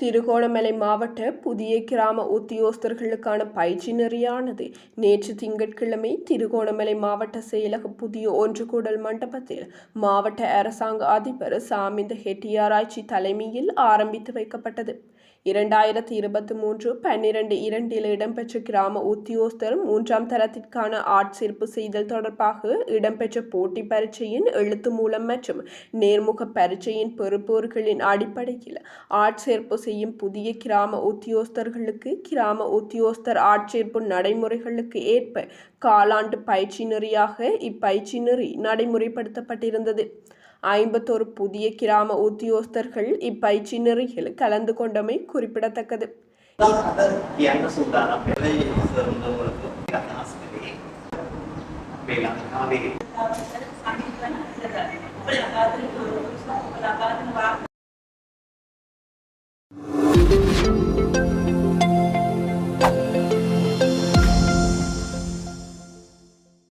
திருகோணமலை மாவட்ட புதிய கிராம உத்தியோகஸ்தர்களுக்கான பயிற்சி நெறியானது. நேற்று திங்கட்கிழமை திருகோணமலை மாவட்ட செயலக புதிய ஒன்றுகூடல் மண்டபத்தில் மாவட்ட அரசாங்க அதிபர் சாமிந்த ஹெட்டியாராய்ச்சி தலைமையில் ஆரம்பித்து வைக்கப்பட்டது. இரண்டாயிரத்தி இருபத்தி மூன்று பன்னிரண்டு இரண்டில் இடம்பெற்ற கிராம உத்தியோகஸ்தர் மூன்றாம் தரத்திற்கான ஆட்சேர்ப்பு செய்தல் தொடர்பாக இடம்பெற்ற போட்டி பரீட்சையின் எழுத்து மூலம் மற்றும் நேர்முக பரீட்சையின் பெறுபவர்களின் அடிப்படையில் ஆட்சேர்ப்பு செய்யும் புதிய கிராம உத்தியோஸ்தர்களுக்கு கிராம உத்தியோஸ்தர் ஆட்சேர்ப்பு நடைமுறைகளுக்கு ஏற்ப காலாண்டு பயிற்சி நெறியாக இப்பயிற்சி நெறி நடைமுறைப்படுத்தப்பட்டிருந்தது. ஐம்பத்தொரு புதிய கிராம உத்தியோஸ்தர்கள் இப்பயிற்சி நெறியில் கலந்து கொண்டமை குறிப்பிடத்தக்கது.